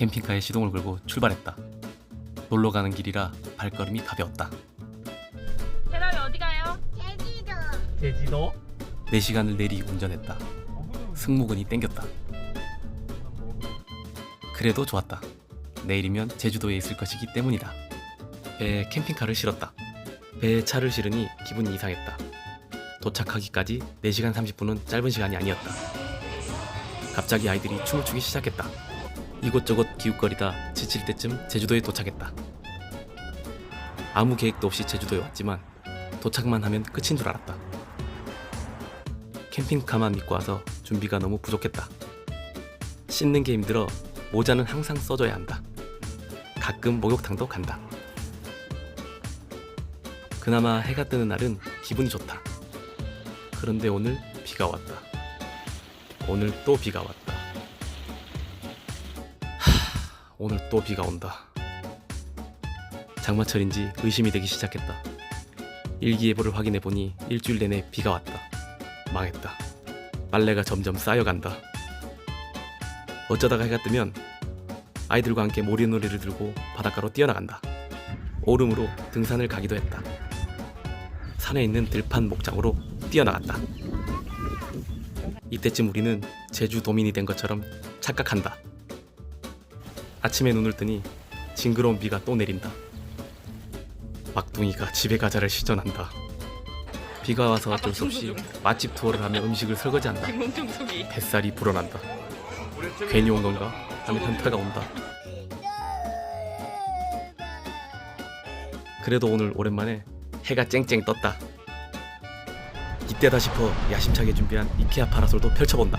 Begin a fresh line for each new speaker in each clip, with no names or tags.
캠핑카에 시동을 걸고 출발했다. 놀러 가는 길이라 발걸음이 가벼웠다.
대답이 어디 가요?
제주도
제지도
4시간을 내리 운전했다. 승모근이 땡겼다. 그래도 좋았다. 내일이면 제주도에 있을 것이기 때문이다. 배에 캠핑카를 실었다. 배에 차를 실으니 기분이 이상했다. 도착하기까지 4시간 30분은 짧은 시간이 아니었다. 갑자기 아이들이 춤을 추기 시작했다. 이곳저곳 기웃거리다 지칠 때쯤 제주도에 도착했다. 아무 계획도 없이 제주도에 왔지만 도착만 하면 끝인 줄 알았다. 캠핑카만 믿고 와서 준비가 너무 부족했다. 씻는 게 힘들어 모자는 항상 써줘야 한다. 가끔 목욕탕도 간다. 그나마 해가 뜨는 날은 기분이 좋다. 그런데 오늘 비가 왔다. 오늘 또 비가 왔다. 오늘 또 비가 온다. 장마철인지 의심이 되기 시작했다. 일기예보를 확인해 보니 일주일 내내 비가 왔다. 망했다. 빨래가 점점 쌓여간다. 어쩌다가 해가 뜨면 아이들과 함께 모래놀이를 들고 바닷가로 뛰어나간다. 오름으로 등산을 가기도 했다. 산에 있는 들판 목장으로 뛰어나갔다. 이때쯤 우리는 제주 도민이 된 것처럼 착각한다. 아침에 눈을 뜨니 징그러운 비가 또 내린다. 막둥이가 집에 가자를 시전한다. 비가 와서 어쩔 수 없이 맛집 투어를 하며 음식을 설거지한다.
속이
뱃살이 불어난다. 괜히 온 건가? 하는 현타가 온다. 그래도 오늘 오랜만에 해가 쨍쨍 떴다. 이때다 싶어 야심차게 준비한 이케아 파라솔도 펼쳐본다.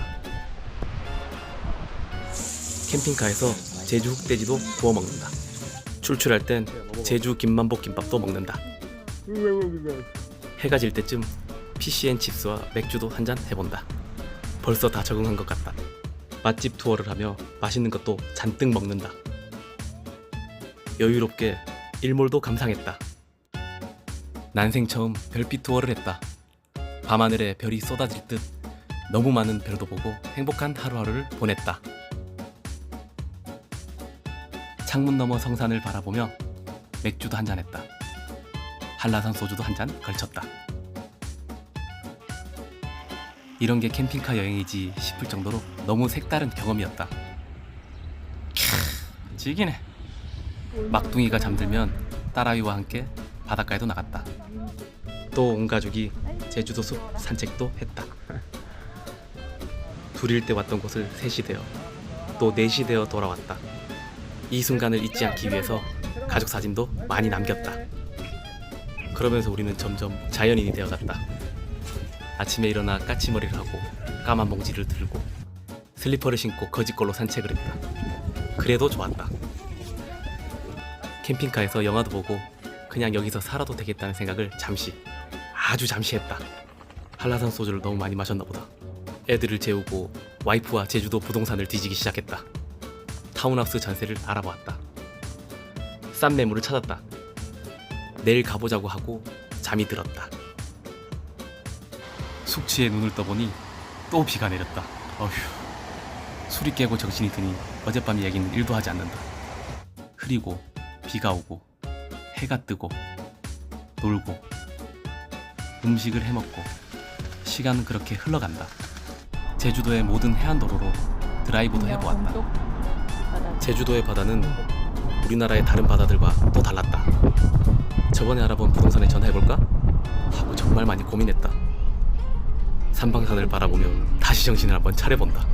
캠핑카에서 제주 흑돼지도 구워 먹는다. 출출할 땐 제주 김만복 김밥도 먹는다. 해가 질 때쯤 PCN 칩스와 맥주도 한 잔 해본다. 벌써 다 적응한 것 같다. 맛집 투어를 하며 맛있는 것도 잔뜩 먹는다. 여유롭게 일몰도 감상했다. 난생 처음 별빛 투어를 했다. 밤하늘에 별이 쏟아질 듯 너무 많은 별도 보고 행복한 하루하루를 보냈다. 창문 너머 성산을 바라보며 맥주도 한 잔 했다. 한라산 소주도 한 잔 걸쳤다. 이런 게 캠핑카 여행이지 싶을 정도로 너무 색다른 경험이었다. 캬, 지기네. 막둥이가 잠들면 딸아이와 함께 바닷가에도 나갔다. 또 온 가족이 제주도 숲 산책도 했다. 둘일 때 왔던 곳을 셋이 되어 또 넷이 되어 돌아왔다. 이 순간을 잊지 않기 위해서 가족 사진도 많이 남겼다. 그러면서 우리는 점점 자연인이 되어갔다. 아침에 일어나 까치머리를 하고 까만 봉지를 들고 슬리퍼를 신고 거짓걸로 산책을 했다. 그래도 좋았다. 캠핑카에서 영화도 보고 그냥 여기서 살아도 되겠다는 생각을 잠시 아주 잠시 했다. 한라산 소주를 너무 많이 마셨나 보다. 애들을 재우고 와이프와 제주도 부동산을 뒤지기 시작했다. 타운하우스 전세를 알아보았다. 싼 매물을 찾았다. 내일 가보자고 하고 잠이 들었다. 숙취에 눈을 떠보니 또 비가 내렸다. 어휴. 술이 깨고 정신이 드니 어젯밤 얘기는 1도 하지 않는다. 흐리고 비가 오고 해가 뜨고 놀고 음식을 해먹고 시간은 그렇게 흘러간다. 제주도의 모든 해안도로로 드라이브도 해보았다. 제주도의 바다는 우리나라의 다른 바다들과 또 달랐다. 저번에 알아본 부동산에 전화해볼까? 하고 정말 많이 고민했다. 삼방산을 바라보며 다시 정신을 한번 차려본다.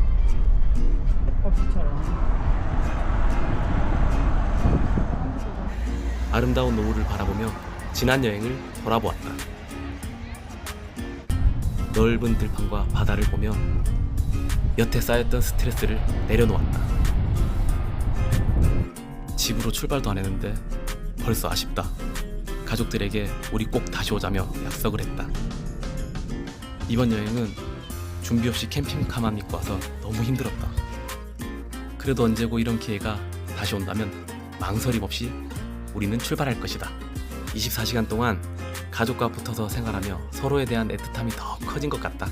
아름다운 노을을 바라보며 지난 여행을 돌아보았다. 넓은 들판과 바다를 보며 여태 쌓였던 스트레스를 내려놓았다. 집으로 출발도 안 했는데 벌써 아쉽다. 가족들에게 우리 꼭 다시 오자며 약속을 했다. 이번 여행은 준비 없이 캠핑카만 믿고 와서 너무 힘들었다. 그래도 언제고 이런 기회가 다시 온다면 망설임 없이 우리는 출발할 것이다. 24시간 동안 가족과 붙어서 생활하며 서로에 대한 애틋함이 더 커진 것 같다.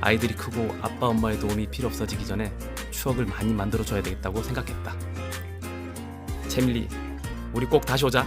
아이들이 크고 아빠 엄마의 도움이 필요 없어지기 전에 추억을 많이 만들어줘야 되겠다고 생각했다. 재밀리, 우리 꼭 다시 오자.